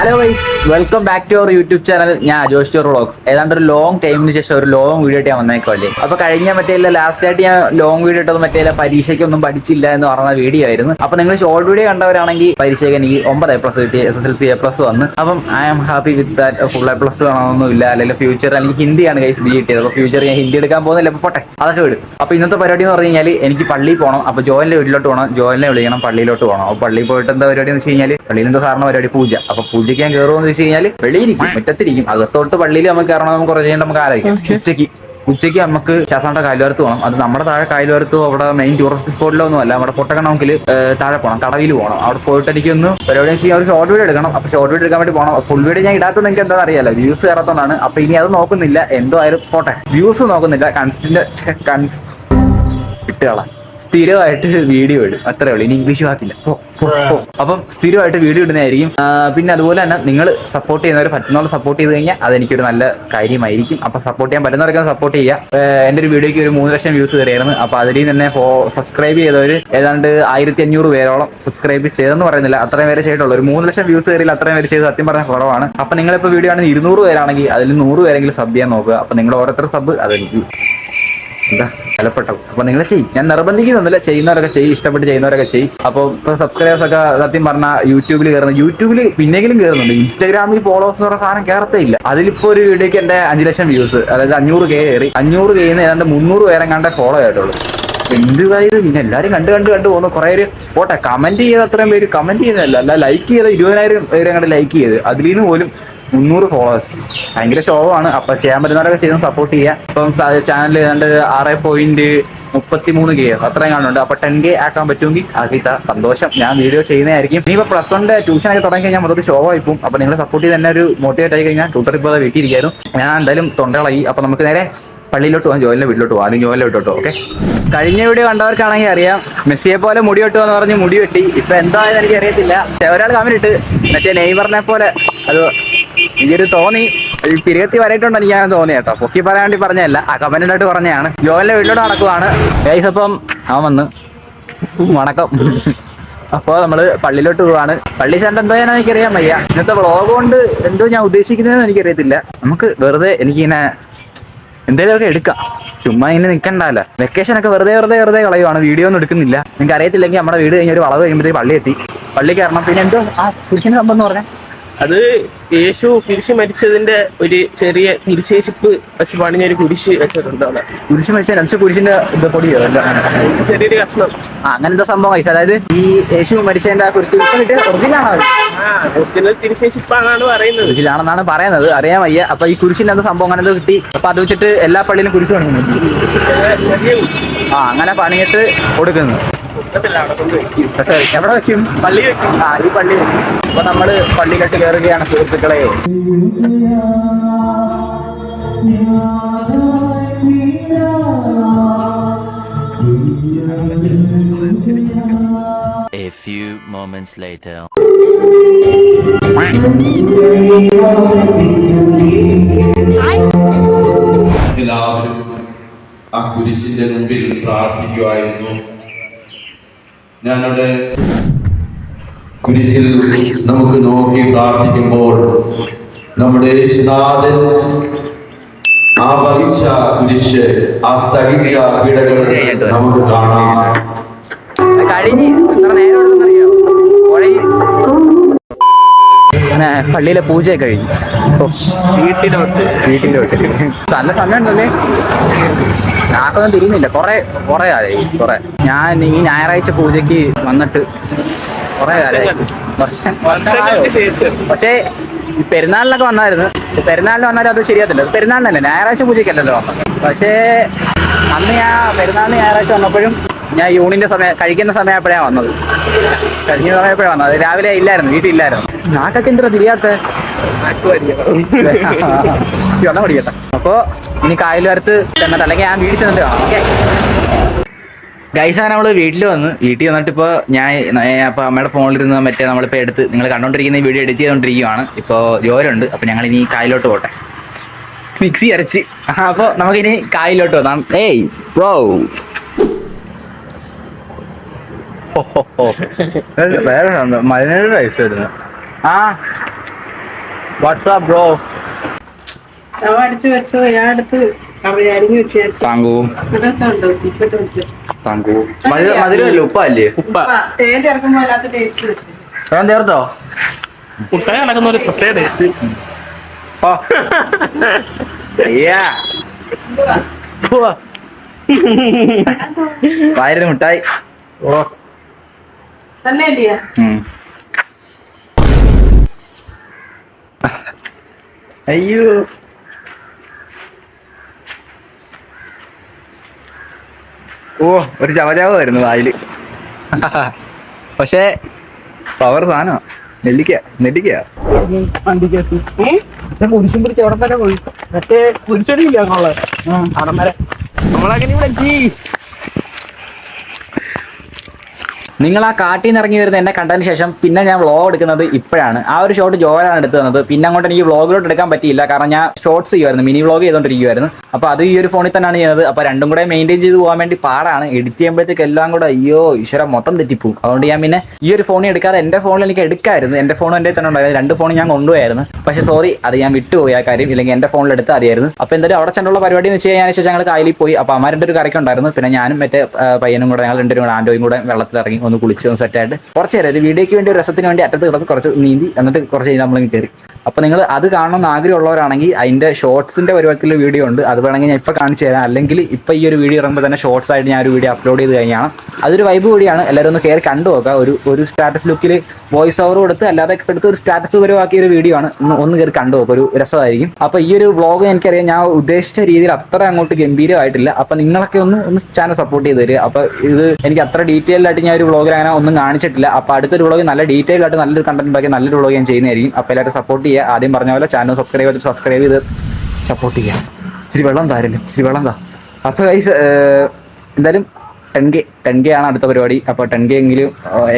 Hello guys welcome back to our YouTube channel ഞാൻ Ajosh Tor vlogs. ഏതാണ്ട് ഒരു long ടൈമിന് ശേഷം ഒരു ലോങ് വീഡിയോ ആയിട്ട് ഞാൻ വന്നേക്കല്ലേ അപ്പൊ കഴിഞ്ഞ മറ്റേ ലാസ്റ്റ് ആയിട്ട് ഞാൻ ലോങ് വീഡിയോ ഇട്ടത് മറ്റേ പരീക്ഷയ്ക്കൊന്നും പഠിച്ചില്ല എന്ന് പറഞ്ഞ വീഡിയോ ആയിരുന്നു. അപ്പൊ നിങ്ങൾ ഷോർട്ട് വീഡിയോ കണ്ടവരാണെങ്കിൽ പരീക്ഷയ്ക്ക് എനിക്ക് ഒമ്പത് എ പ്ലസ് കിട്ടി S S L C A plus വന്ന്. അപ്പം I am happy with that full A plus വേണമെന്നൊന്നുമില്ല അല്ലെങ്കിൽ ഫ്യൂച്ചർ അല്ലെങ്കിൽ ഹിന്ദിയാണ് കൈസ് ബി കിട്ടിയത് അപ്പൊ ഫ്യൂച്ചർ ഞാൻ ഹിന്ദി എടുക്കാൻ പോകുന്നില്ല. അപ്പൊ പോട്ടെ അതൊക്കെ വിടും. അപ്പൊ ഇന്നത്തെ പരിപാടി എന്ന് പറഞ്ഞു കഴിഞ്ഞാൽ എനിക്ക് പള്ളിയിൽ പോകണം അപ്പൊ ജോലിന്റെ വീട്ടിലോട്ട് പോകണം ജോലിനെ വിളിക്കണം പള്ളിയിലോട്ട് പോകണം അപ്പൊ പള്ളിയിൽ പോയിട്ട് എന്താ പരിപാടി എന്ന് വെച്ച് കഴിഞ്ഞാൽ പള്ളിയിൽ എന്താ സാറിന് പരിപാടി? പൂജ. അപ്പൊ പൂജയ്ക്ക് ഞാൻ കയറുമെന്ന് വെച്ച് കഴിഞ്ഞാൽ വെളിയിരിക്കും മുറ്റത്തിരിക്കും. അകത്തോട്ട് പള്ളിയിൽ നമുക്ക് കയറണം നമുക്ക് കുറച്ച് കഴിഞ്ഞാൽ നമുക്ക് ആലോചിക്കാം. ഉച്ചയ്ക്ക് ഉച്ചയ്ക്ക് നമുക്ക് ശാസാണ്ട കായലുവരത്ത് പോകണം അത് നമ്മുടെ താഴെ കായലുവരത്ത് അവിടെ മെയിൻ ടൂറിസ്റ്റ് സ്പോട്ടിലൊന്നും അല്ല നമ്മുടെ പൊട്ടക്കണമെങ്കിൽ താഴെ പോകണം കടവിൽ പോകണം അവിടെ പോയിട്ട് എനിക്കൊന്ന് പരിപാടി ചെയ്യാൻ ഒരു ഷോർട്ട് വീഡിയോ എടുക്കണം. അപ്പൊ ഷോർട്ട് വീഡിയോ എടുക്കാൻ വേണ്ടി പോകണം ഫുൾ വീഡിയോ ഞാൻ ഇടാത്തത് നിങ്ങൾക്ക് എന്താ അറിയാലോ? വ്യൂസ് കയറാത്തതാണ്. അപ്പൊ ഇനി അത് നോക്കുന്നില്ല. എന്തോ ആയാലും പോട്ടെ. വ്യൂസ് നോക്കുന്നില്ല. കൺസ്റ്റന്റ് കൺസ് ഇട്ടുകളാം സ്ഥിരമായിട്ട് വീഡിയോ ഇടും. അത്രേ ഉള്ളൂ. ഇനി ഇംഗ്ലീഷ് വാക്കില്ല. അപ്പം സ്ഥിരമായിട്ട് വീഡിയോ ഇടുന്നതായിരിക്കും. പിന്നെ അതുപോലെ തന്നെ നിങ്ങൾ സപ്പോർട്ട് ചെയ്യുന്നവർ പറ്റുന്നവർ സപ്പോർട്ട് ചെയ്ത് കഴിഞ്ഞാൽ അതെനിക്കൊരു നല്ല കാര്യമായിരിക്കും. അപ്പൊ സപ്പോർട്ട് ചെയ്യാൻ പറ്റുന്നവരൊക്കെ സപ്പോർട്ട് ചെയ്യുക. എന്റെ എന്റെ ഒരു വീഡിയോയ്ക്ക് ഒരു മൂന്ന് ലക്ഷം വ്യൂസ് കയറിയായിരുന്നു അപ്പൊ അതിൽ തന്നെ സബ്സ്ക്രൈബ് ചെയ്തവർ ഏതാണ്ട് ആയിരത്തി അഞ്ഞൂറ് പേരോളം സബ്സ്ക്രൈബ് ചെയ്തെന്ന് പറയുന്നില്ല. അത്രയും പേരെ ചെയ്തിട്ടുള്ളൂ. ഒരു മൂന്ന് ലക്ഷം വ്യൂസ് കയറിയില്ല അത്രയും പേര് ചെയ്ത് സത്യം പറഞ്ഞാൽ കുറവാണ്. അപ്പൊ നിങ്ങളിപ്പോൾ വീഡിയോ ആണെങ്കിൽ ഇരുന്നൂറ് പേരാണെങ്കിൽ അതിൽ നൂറ് പേരെങ്കിലും സബ് ചെയ്യാൻ നോക്കുക. അപ്പൊ നിങ്ങൾ ഓരോരുത്തർ സബ് അതെനിക്ക് എന്താ വിലപ്പെട്ടു. അപ്പൊ നിങ്ങൾ ചെയ്യും. ഞാൻ നിർബന്ധിക്കുന്നില്ല ചെയ്യുന്നവരൊക്കെ ചെയ്യും. ഇഷ്ടപ്പെട്ട് ചെയ്യുന്നവരൊക്കെ ചെയ്യും. അപ്പോൾ ഇപ്പൊ സബ്സ്ക്രൈബേഴ്സ് ഒക്കെ സത്യം പറഞ്ഞാൽ യൂട്യൂബിൽ കയറുന്നു യൂട്യൂബിൽ പിന്നെങ്കിലും കയറുന്നുണ്ട് ഇൻസ്റ്റാഗ്രാമിൽ ഫോളോവേഴ്സ് പറഞ്ഞ സാധനം കയറത്തേ ഇല്ല അതിലിപ്പോ ഒരു വീഡിയോക്ക് എന്റെ അഞ്ച് ലക്ഷം വ്യൂസ് അതായത് അഞ്ഞൂറ് കയറി. അഞ്ഞൂറ് കെന്ന് ഏതാണ്ട് മുന്നൂറ് പേരെ കണ്ട ഫോളോ ആയിട്ടുള്ളൂ എന്തുവായത് പിന്നെ എല്ലാരും കണ്ട് കണ്ട് കണ്ട് പോകുന്നു. കുറെ പേര് പോട്ടെ കമന്റ് ചെയ്ത അത്രയും പേര് കമന്റ് ചെയ്യുന്നതല്ല. അല്ല ലൈക്ക് ചെയ്ത ഇരുപതിനായിരം പേര് കണ്ട് ലൈക്ക് ചെയ്ത്. അതിൽ നിന്ന് പോലും മുന്നൂറ് ഫോളോവേഴ്സ് ഭയങ്കര ഷോവാണ് അപ്പൊ ചെയ്യാൻ പറ്റുന്നവരൊക്കെ ചെയ്ത് സപ്പോർട്ട് ചെയ്യുക ഇപ്പം ചാനൽ ഏതാണ്ട് ആറ് പോയിന്റ് മുപ്പത്തി മൂന്ന് കെ അത്രയും കാണുന്നുണ്ട്. അപ്പൊ ടെൻ കെ ആക്കാൻ പറ്റുമെങ്കിൽ അഹിത സന്തോഷം. ഞാൻ വീഡിയോ ചെയ്യുന്നതായിരിക്കും. ഇനിയിപ്പോ പ്ലസ് വണ്ണിന്റെ ട്യൂഷൻ ആയി തുടങ്ങി കഴിഞ്ഞാൽ മൊത്തത്തിൽ ഷോ ആയിപ്പോ അപ്പൊ നിങ്ങൾ സപ്പോർട്ട് ചെയ്ത് തന്നെ ഒരു മോട്ടിവേറ്റ് ആയി കഴിഞ്ഞാൽ ട്യൂട്ടർ ഇപ്പോൾ വീട്ടിയിരിക്കായിരുന്നു ഞാൻ എന്തായാലും തൊണ്ടകളായി. അപ്പൊ നമുക്ക് നേരെ പള്ളിയിലോട്ട് പോകാം. ജോലിന്റെ വീട്ടിലോട്ട് പോകാം. ആദ്യം ജോലിയിലോട്ട് കേട്ടോ ഓക്കെ കഴിഞ്ഞ വീഡിയോ കണ്ടവർക്കാണെങ്കിൽ അറിയാം. മെസ്സിയെ പോലെ മുടി വെട്ടുക എന്ന് പറഞ്ഞ് മുടി വെട്ടി. ഇപ്പൊ എന്തായാലും എനിക്ക് അറിയത്തില്ല ഒരാൾ കമന്റ് ഇട്ട് മറ്റേ നെയ്മറിനെ പോലെ അത് എനിക്കൊരു തോന്നി. പിരിയത്തി വരയിട്ടുണ്ടോ എനിക്ക് ഞാൻ തോന്നി കേട്ടോ. പൊക്കി പറയാൻ വേണ്ടി പറഞ്ഞതല്ല. ആ കമന്റിനായിട്ട് പറഞ്ഞതാണ്. ജോലിന്റെ വീട്ടിലോട്ട് നടക്കുവാണ്. ഗൈസ് അപ്പം അവൻ വന്ന്. വണക്കം. അപ്പോൾ നമ്മൾ പള്ളിയിലോട്ട് പോവാണ്. പള്ളി ചേട്ടൻ എന്തോ ഞാൻ എനിക്കറിയാൻ വയ്യ. ഇന്നത്തെ വ്ളോഗ് കൊണ്ട് എന്തോ ഞാൻ ഉദ്ദേശിക്കുന്നതെന്ന് എനിക്കറിയത്തില്ല. നമുക്ക് വെറുതെ എനിക്കിങ്ങനെ എന്തെങ്കിലുമൊക്കെ എടുക്കാം. ചുമ്മാ ഇങ്ങനെ നിൽക്കണ്ടല്ലോ വെക്കേഷൻ ഒക്കെ വെറുതെ വെറുതെ വെറുതെ കളയുവാണ്. വീഡിയോ ഒന്നും എടുക്കുന്നില്ല. നിങ്ങൾക്ക് അറിയത്തില്ലെങ്കിൽ നമ്മുടെ വീട് കഴിഞ്ഞ ഒരു വളവ് കഴിയുമ്പോഴത്തേക്ക് പള്ളി എത്തി. പള്ളി കയറണം. പിന്നെ എന്തോ? ആ കുരിശിന്റെ സംഭവം എന്ന് പറഞ്ഞാൽ അത് യേശു കുരിശ് മരിച്ചതിന്റെ ഒരു ചെറിയ തിരിശേഷിപ്പ് വെച്ച് പണിഞ്ഞ ഒരു കുരിശ് വെച്ചിട്ടുണ്ട് അവിടെ. കുരിശ് മരിച്ച രണ്ട് കുരിശിന്റെ ഇത് പൊടിയോ? അല്ല ചെറിയൊരു കഷ്ണം. ആ അങ്ങനത്തെ സംഭവം? കഴിച്ചു അതായത് ഈ യേശു മരിച്ചതിന്റെ ആ കുരിശ് ഒറിജിനലാണോ അത്? ആ ഒറിജിനൽ തിരിശേഷിപ്പാണ് പറയുന്നത്. കുരിശിലാണെന്നാണ് പറയുന്നത്. അറിയാൻ വയ്യ. അപ്പൊ ഈ കുരിശിന്റെ എന്താ സംഭവം? അങ്ങനെ കിട്ടി. അപ്പൊ അത് വെച്ചിട്ട് എല്ലാ പള്ളിയിലും കുരിശ് പണിയുന്നു ആ അങ്ങനെ പണിയിട്ട് കൊടുക്കുന്നു. പക്ഷേ എവിടെ വെക്കും? പള്ളി വെക്കും. ആ ഈ പള്ളി അപ്പൊ നമ്മൾ പള്ളിയിലോട്ട് കയറുകയാണ് സുഹൃത്തുക്കളെ. A few moments later. എല്ലാവരും ആ കുരിശിന്റെ മുമ്പിൽ പ്രാർത്ഥിക്കുമായിരുന്നു ഞാനവിടെ കുരിശിൽ നമുക്ക് നോക്കി പ്രാർത്ഥിക്കുമ്പോൾ നമ്മുടെ യേശുനാഥൻ ആ വഹിച്ച കുരിശ് ആ സഹിച്ച പിടകൾ നമുക്ക് കാണാം. അങ്ങനെ പള്ളിയിലെ പൂജ കഴിഞ്ഞു. വീട്ടിലോട്ട്. വീട്ടിലോട്ട്. നല്ല സമയമുണ്ടല്ലേ? നാക്കൊന്നും തിരിയുന്നില്ല. കുറെ കുറെ കാലമായി കുറെ. ഞാൻ ഈ ഞായറാഴ്ച പൂജയ്ക്ക് വന്നിട്ട് കുറെ ശേഷം. പക്ഷേ ഈ പെരുന്നാളിനൊക്കെ വന്നായിരുന്നു. പെരുന്നാളിന് വന്നാലും അത് ശരിയാത്തില്ല പെരുന്നാളിനല്ലേ? ഞായറാഴ്ച പൂജയ്ക്കല്ലല്ലോ വന്നത്. പക്ഷേ അന്ന് ഞാൻ പെരുന്നാളിന് ഞായറാഴ്ച വന്നപ്പോഴും ഞാൻ യൂണിന്റെ സമയം കഴിക്കുന്ന സമയപ്പോഴാണ് വന്നത്. കഴിക്കുന്ന സമയപ്പോഴാണ് വന്നത്. രാവിലെ ഇല്ലായിരുന്നു വീട്ടിലില്ലായിരുന്നു നാക്കൊക്കെ എന്തിനാ തിരിയാത്ത? വെള്ളം കുടിക്കട്ടെ അപ്പോ ഇനി കായലുകാരത്ത് ചെന്നിട്ട് അല്ലെങ്കിൽ ഞാൻ വീട്ടിൽ ചെന്നിട്ട് കാണാം. ഓക്കെ ഗൈസ് അങ്ങനെ നമ്മൾ വീട്ടിൽ വന്ന് വീട്ടിൽ വന്നിട്ട് ഇപ്പോൾ ഞാൻ അപ്പോൾ അമ്മയുടെ ഫോണിലിരുന്ന് മറ്റേ നമ്മളിപ്പോൾ എടുത്ത് നിങ്ങൾ കണ്ടോണ്ടിരിക്കുന്ന ഈ വീഡിയോ എഡിറ്റ് ചെയ്തുകൊണ്ടിരിക്കുകയാണ് ഇപ്പോൾ ജോലുണ്ട് അപ്പോൾ ഞങ്ങൾ ഇനി കായലോട്ട് പോട്ടെ. മിക്സി അരച്ച്. അപ്പോൾ നമുക്കിനി കായലോട്ട് വന്നാം. ഏയ് ബ്രോ വേറെ മലനയുടെ റൈസ് ആ വാട്സാപ്പ് ബ്രോ തവ അടിച്ചു വെച്ചത് ഞാൻ എടുത്ത് കറി അരിഞ്ഞു വെച്ചു താങ്കൂ രസമുണ്ട്? ഉപ്പിട്ട് വെച്ച്. താങ്കൂ മധുരമല്ലേ? ഉപ്പല്ലേ ഉപ്പ. തേൻ ചേർക്കുമ്പോൾ അല്ലാത്ത ടേസ്റ്റ് കിട്ടും ഞാൻ ചേർത്തോ? മുട്ടായി നടക്കുന്ന ഒരു പ്രത്യേക ടേസ്റ്റ് ഓ അയ്യാ. വായര മിഠായി. ഓ. നല്ല അയ്യോ. ഓ ഒരു ചവചാവ് വരുന്നു വായിൽ. പക്ഷേ പവർ സാധനമാ. നെല്ലിക്ക നെല്ലിക്ക കുരിശും പിടിച്ച് എവിടെ വരെ പോയി? മറ്റേ അവിടെ വരെ. നമ്മളങ്ങനെ ഇവിടെ എത്തി നിങ്ങൾ ആ കാട്ടിൽ നിന്ന് ഇറങ്ങി വരുന്ന എന്നെ കണ്ടതിന് ശേഷം പിന്നെ ഞാൻ വ്ളോഗ് എടുക്കുന്നത് ഇപ്പോഴാണ്. ആ ഒരു ഷോട്ട് ജോയാണ് എടുത്തു തന്നത്. പിന്നെ അങ്ങോട്ട് എനിക്ക് വ്ളോഗിലോട്ട് എടുക്കാൻ പറ്റിയില്ല. കാരണം ഞാൻ ഷോർട്സ് ചെയ്യുമായിരുന്നു മിനി വ്ളോഗ് ചെയ്തുകൊണ്ടിരിക്കുവായിരുന്നു അപ്പോൾ അത് ഈ ഒരു ഫോണിൽ തന്നെയാണ് ചെയ്യുന്നത്. അപ്പോൾ രണ്ടും കൂടെ മെയിന്റെയിൻ ചെയ്ത് പോകാൻ വേണ്ടി പാടാണ്. എഡിറ്റ് ചെയ്യുമ്പോഴത്തേക്ക് എല്ലാം കൂടെ അയ്യോ ഈശ്വര മൊത്തം തെറ്റിപ്പോവും. അതുകൊണ്ട് ഞാൻ പിന്നെ ഈ ഒരു ഫോണിൽ എടുക്കാതെ എന്റെ ഫോണിൽ എനിക്ക് എടുക്കായിരുന്നു. എന്റെ ഫോൺ എന്റെ തന്നെ ഉണ്ടായിരുന്നു. രണ്ട് ഫോൺ ഞാൻ കൊണ്ടുപോയായിരുന്നു. പക്ഷേ സോറി അത് ഞാൻ വിട്ടുപോയി ആ കാര്യം. ഇല്ലെങ്കിൽ എന്റെ ഫോണിൽ എടുത്ത് അറിയായിരുന്നു അപ്പോൾ എന്തായാലും അവിടെ ചെന്നുള്ള പരിപാടി എന്ന് വെച്ച് കഴിഞ്ഞാൽ ഞങ്ങൾ കായലിൽ പോയി. അപ്പോൾ അമ്മാരുടെ ഒരു കറിക്കുണ്ടായിരുന്നു പിന്നെ ഞാനും മറ്റേ പയ്യനും കൂടെ ഞങ്ങൾ രണ്ടുപേരും കൂടെ ആൻഡോയും കൂടെ വെള്ളത്തിൽ ഇറങ്ങി ഒന്ന് കുളിച്ച് സെറ്റായിട്ട് കുറച്ച് നേരം. ഒരു വീഡിയോയ്ക്ക് വേണ്ടി രസത്തിന് വേണ്ടി അറ്റത്ത് കിടന്ന് കുറച്ച് നീന്തി എന്നിട്ട് കുറച്ച് കഴിഞ്ഞ് നമ്മൾ കയറി. അപ്പോൾ നിങ്ങൾ അത് കാണണമെന്ന് ആഗ്രഹമുള്ളവരാണെങ്കിൽ അതിന്റെ ഷോർട്സിന്റെ പരുവത്തിലുള്ള വീഡിയോ ഉണ്ട്. അത് വേണമെങ്കിൽ ഞാൻ ഇപ്പോൾ കാണിച്ചു തരാം. അല്ലെങ്കിൽ ഇപ്പോൾ ഈ ഒരു വീഡിയോ ഇറങ്ങുമ്പോൾ തന്നെ ഷോർട്സ് ആയിട്ട് ഞാൻ ഒരു വീഡിയോ അപ്ലോഡ് ചെയ്ത് കഴിഞ്ഞാണ്. അതൊരു വൈബ് കൂടിയാണ്. എല്ലാവരും ഒന്ന് കയറി കണ്ടു നോക്കുക. ഒരു ഒരു സ്റ്റാറ്റസ് ലുക്കിൽ വോയിസ് ഓവർ കൊടുത്ത് അല്ലാതെ എടുത്ത് ഒരു സ്റ്റാറ്റസ് പരുവാക്കിയ ഒരു വീഡിയോ ആണ്. ഒന്ന് ഒന്ന് കയറി കണ്ടു നോക്കുക ഒരു രസമായിരിക്കും. അപ്പോൾ ഈ ഒരു വ്ളോഗ് എനിക്കറിയാം. ഞാൻ ഉദ്ദേശിച്ച രീതിയിൽ അത്ര അങ്ങോട്ട് ഗംഭീരമായിട്ടില്ല. അപ്പോൾ നിങ്ങളൊക്കെ ഒന്ന് ഒന്ന് ചാനൽ സപ്പോർട്ട് ചെയ്ത് തരിക. അപ്പോൾ ഇത് എനിക്ക് അത്ര ഡീറ്റെയിൽ ആയിട്ട് ഞാൻ ഒരു വ്ളോഗിൽ അങ്ങനെ ഒന്നും കാണിച്ചിട്ടില്ല. അപ്പോൾ അടുത്തൊരു വ്ളോഗ് നല്ല ഡീറ്റെയിൽ ആയിട്ട് നല്ലൊരു കണ്ടന്റ് ഉണ്ടാക്കി നല്ലൊരു വ്ളോഗ് ഞാൻ ചെയ്യുന്നതായിരിക്കും. അപ്പോൾ എല്ലാവരും സപ്പോർട്ട് ചെയ്യുക ആദ്യം പറഞ്ഞ പോലെ ചാനൽ സബ്സ്ക്രൈബ് ചെയ്ത് സബ്സ്ക്രൈബ് ചെയ്ത് സപ്പോർട്ട് ചെയ്യുക ഇച്ചിരി വെള്ളം താരല്ലോ ഇച്ചിരി വെള്ളം താ. അപ്പോൾ ഗൈസ് എന്തായാലും ടെൻ കെ ടെൻ കെ ആണ് അടുത്ത പരിപാടി. അപ്പോൾ ടെൻ കെ എങ്കിലും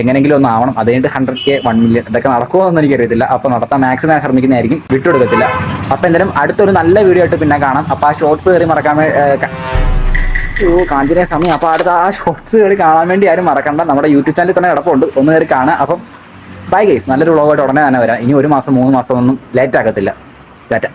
എങ്ങനെങ്കിലും ഒന്ന് ആവണം. അത് കഴിഞ്ഞിട്ട് ഹൺഡ്രഡ് കെ വൺ മില്യൺ ഇതൊക്കെ നടക്കുമോ എന്ന് എനിക്കറിയത്തില്ല. അപ്പോൾ നടത്താൻ മാക്സിമം ഞാൻ ശ്രമിക്കുന്നതായിരിക്കും. വിട്ടുകൊടുക്കത്തില്ല. അപ്പോൾ എന്തായാലും അടുത്തൊരു നല്ല വീഡിയോ ആയിട്ട് പിന്നെ കാണാം. അപ്പോൾ ആ ഷോർട്സ് കയറി മറക്കാൻ ഓ കാഞ്ചിനെ സമയം. അപ്പോൾ അടുത്ത ആ ഷോർട്സ് കയറി കാണാൻ വേണ്ടി ആരും മറക്കണ്ട. നമ്മുടെ യൂട്യൂബ് ചാനലിൽ തന്നെ കിടപ്പുണ്ട്. ഒന്ന് കയറി കാണാം അപ്പം ബൈ ഗൈസ് നല്ലൊരു വ്ളോഗായിട്ട് ഉടനെ തന്നെ വരാം. ഇനി ഒരു മാസം മൂന്ന് മാസം ഒന്നും ലേറ്റ് ആക്കത്തില്ല. ടാറ്റ